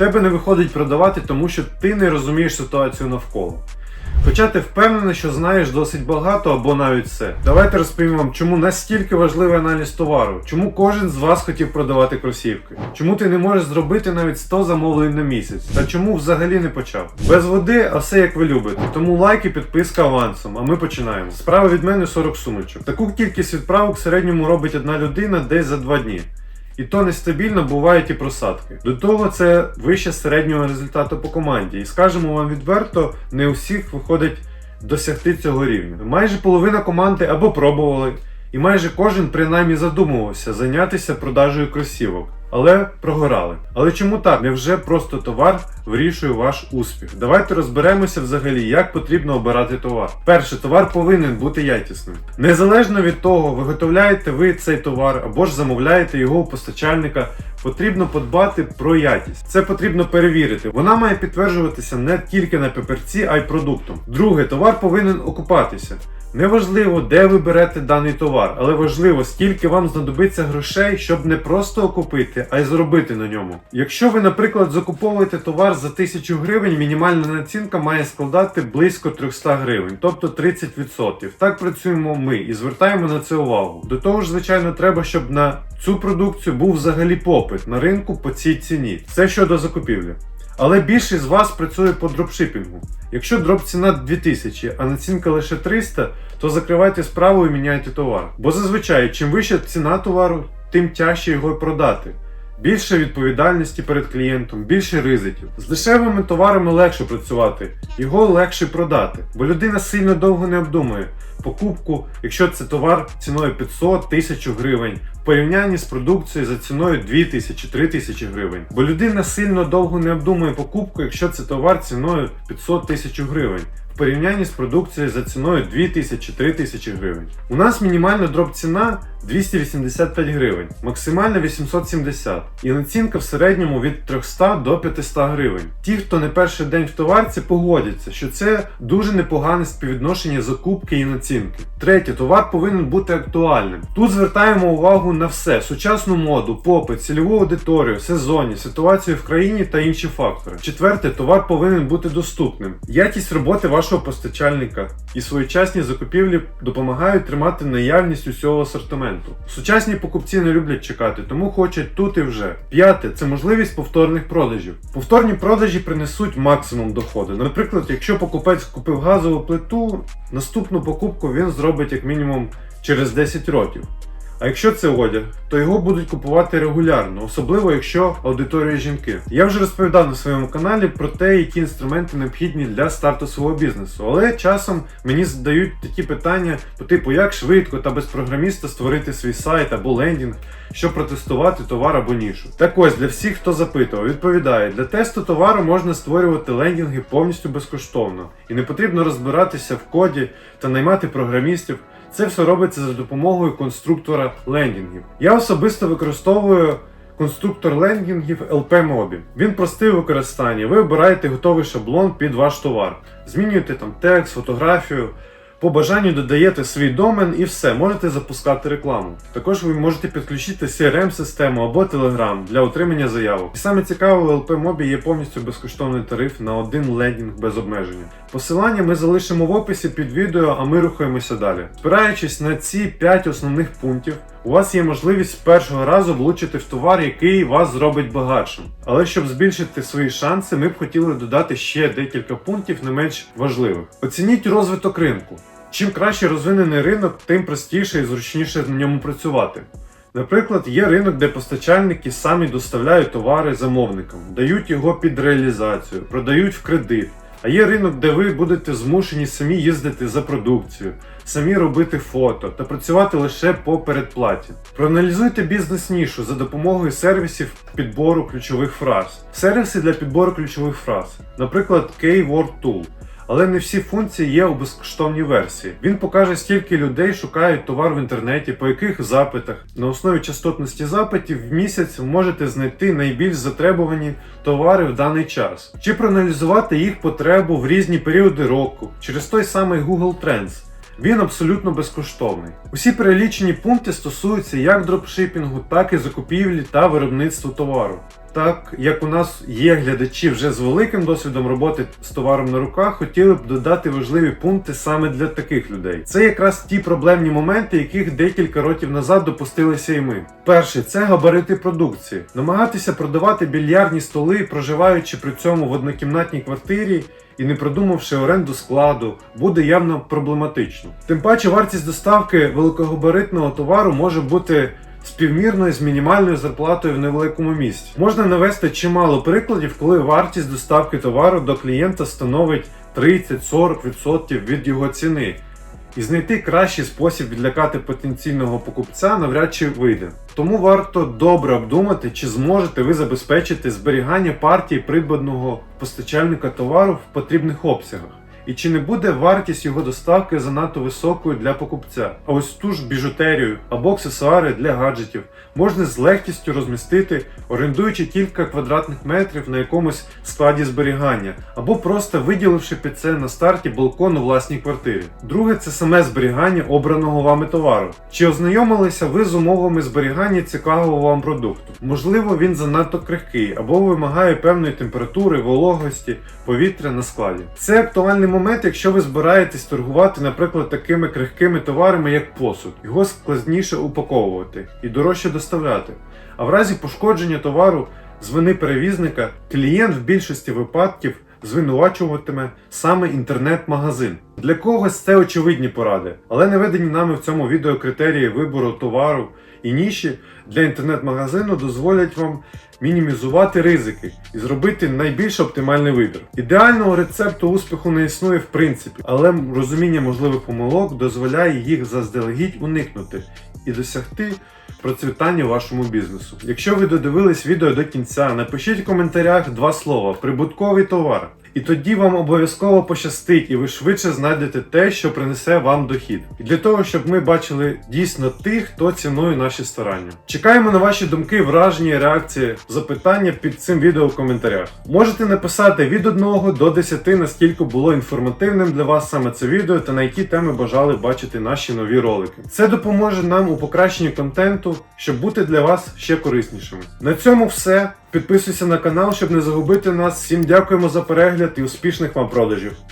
тебе не виходить продавати, тому що ти не розумієш ситуацію навколо. Хоча ти впевнений, що знаєш досить багато або навіть все. Давайте розповім вам, чому настільки важливий аналіз товару, чому кожен з вас хотів продавати кросівки, чому ти не можеш зробити навіть 100 замовлень на місяць, та чому взагалі не почав. Без води, а все як ви любите. Тому лайк і підписка авансом, а ми починаємо. Справа від мене 40 сумочок. Таку кількість відправок в середньому робить одна людина десь за 2 дні. І то нестабільно бувають і просадки. До того це вище середнього результату по команді. І скажемо вам відверто, не у всіх виходить досягти цього рівня. Майже половина команди або пробували, і майже кожен принаймні задумувався зайнятися продажею кросівок. Але прогорали. Але чому так? Невже просто товар вирішує ваш успіх? Давайте розберемося взагалі, як потрібно обирати товар. Перше, товар повинен бути якісним. Незалежно від того, виготовляєте ви цей товар або ж замовляєте його у постачальника, потрібно подбати про якість. Це потрібно перевірити. Вона має підтверджуватися не тільки на папірці, а й продуктом. Друге, товар повинен окупатися. Неважливо, де ви берете даний товар, але важливо, скільки вам знадобиться грошей, щоб не просто окупити, а й заробити на ньому. Якщо ви, наприклад, закуповуєте товар за 1000 гривень, мінімальна націнка має складати близько 300 гривень, тобто 30%. Так працюємо ми і звертаємо на це увагу. До того ж, звичайно, треба, щоб на цю продукцію був взагалі попит на ринку по цій ціні. Це щодо закупівлі. Але більшість з вас працює по дропшипінгу. Якщо дроп ціна 2000, а націнка лише 300, то закривайте справу і міняйте товар. Бо зазвичай, чим вища ціна товару, тим тяжче його продати. Більше відповідальності перед клієнтом, більше ризиків. З дешевими товарами легше працювати, його легше продати, бо людина сильно довго не обдумує покупку, якщо це товар ціною 500 1000 гривень, в порівнянні з продукцією за ціною 2000-3000 гривень. Бо людина сильно довго не обдумує покупку, якщо це товар ціною 500 тисяч гривень. Порівнянні з продукцією за ціною 2000-3000 гривень. У нас мінімальна дроп ціна 285 гривень, максимальна 870 і націнка в середньому від 300 до 500 гривень. Ті, хто не перший день в товарці, погодяться, що це дуже непогане співвідношення закупки і націнки. Третє, товар повинен бути актуальним. Тут звертаємо увагу на все: сучасну моду, попит, цільову аудиторію, сезонність, ситуацію в країні та інші фактори. Четверте, товар повинен бути доступним. Якість роботи вашого постачальника і своєчасні закупівлі допомагають тримати наявність усього асортименту. Сучасні покупці не люблять чекати, тому хочуть тут і вже. П'яте це можливість повторних продажів. Повторні продажі принесуть максимум доходу. Наприклад, якщо покупець купив газову плиту, наступну покупку він зробить як мінімум через 10 років. А якщо це одяг, то його будуть купувати регулярно, особливо якщо аудиторія жінки. Я вже розповідав на своєму каналі про те, які інструменти необхідні для старту свого бізнесу, але часом мені задають такі питання по типу, як швидко та без програміста створити свій сайт або лендінг, щоб протестувати товар або нішу. Так ось для всіх, хто запитував, відповідає, для тесту товару можна створювати лендінги повністю безкоштовно, і не потрібно розбиратися в коді та наймати програмістів. Це все робиться за допомогою конструктора лендінгів. Я особисто використовую конструктор лендінгів LP Mobi. Він простий у використанні. Ви обираєте готовий шаблон під ваш товар. Змінюєте там текст, фотографію. По бажанню додаєте свій домен і все, можете запускати рекламу. Також ви можете підключити CRM-систему або Telegram для отримання заявок. І саме цікаве, в LP Mobi є повністю безкоштовний тариф на один лендінг без обмеження. Посилання ми залишимо в описі під відео, а ми рухаємося далі. Спираючись на ці 5 основних пунктів, у вас є можливість першого разу влучити в товар, який вас зробить багатшим. Але щоб збільшити свої шанси, ми б хотіли додати ще декілька пунктів не менш важливих. Оцініть розвиток ринку. Чим краще розвинений ринок, тим простіше і зручніше на ньому працювати. Наприклад, є ринок, де постачальники самі доставляють товари замовникам, дають його під реалізацію, продають в кредит. А є ринок, де ви будете змушені самі їздити за продукцію, самі робити фото та працювати лише по передплаті. Проаналізуйте бізнес-нішу за допомогою сервісів підбору ключових фраз. Сервіси для підбору ключових фраз, наприклад, Keyword Tool. Але не всі функції є у безкоштовній версії. Він покаже, скільки людей шукають товар в інтернеті, по яких запитах. На основі частотності запитів в місяць можете знайти найбільш затребувані товари в даний час, чи проаналізувати їх потребу в різні періоди року через той самий Google Trends. Він абсолютно безкоштовний. Усі перелічені пункти стосуються як дропшипінгу, так і закупівлі та виробництва товару. Так як у нас є глядачі вже з великим досвідом роботи з товаром на руках, хотіли б додати важливі пункти саме для таких людей. Це якраз ті проблемні моменти, яких декілька років назад допустилися і ми. Перше, це габарити продукції. Намагатися продавати більярдні столи, проживаючи при цьому в однокімнатній квартирі. І не продумавши оренду складу, буде явно проблематично. Тим паче вартість доставки великогабаритного товару може бути співмірною з мінімальною зарплатою в невеликому місті. Можна навести чимало прикладів, коли вартість доставки товару до клієнта становить 30-40% від його ціни. І знайти кращий спосіб відлякати потенційного покупця навряд чи вийде. Тому варто добре обдумати, чи зможете ви забезпечити зберігання партії придбаного постачальника товару в потрібних обсягах. І чи не буде вартість його доставки занадто високою для покупця? А ось ту ж біжутерію або аксесуари для гаджетів можна з легкістю розмістити, орендуючи кілька квадратних метрів на якомусь складі зберігання, або просто виділивши під це на старті балкон у власній квартирі. Друге це саме зберігання обраного вами товару. Чи ознайомилися ви з умовами зберігання цікавого вам продукту? Можливо, він занадто крихкий або вимагає певної температури, вологості, повітря на складі. Це актуальний момент, якщо ви збираєтесь торгувати, наприклад, такими крихкими товарами, як посуд. Його складніше упаковувати і дорожче доставляти. А в разі пошкодження товару з вини перевізника клієнт в більшості випадків звинувачуватиме саме інтернет-магазин. Для когось це очевидні поради, але наведені нами в цьому відео критерії вибору товару і ніші для інтернет-магазину дозволять вам мінімізувати ризики і зробити найбільш оптимальний вибір. Ідеального рецепту успіху не існує в принципі, але розуміння можливих помилок дозволяє їх заздалегідь уникнути і досягти процвітання вашому бізнесу. Якщо ви додивились відео до кінця, напишіть в коментарях два слова прибутковий товар. І тоді вам обов'язково пощастить, і ви швидше знайдете те, що принесе вам дохід. І для того, щоб ми бачили дійсно тих, хто цінує наші старання. Чекаємо на ваші думки, враження, реакції, запитання під цим відео в коментарях. Можете написати від 1 до 10, наскільки було інформативним для вас саме це відео та на які теми бажали бачити наші нові ролики. Це допоможе нам у покращенні контенту, щоб бути для вас ще кориснішими. На цьому все. Підписуйся на канал, щоб не загубити нас. Всім дякуємо за перегляд і успішних вам продажів.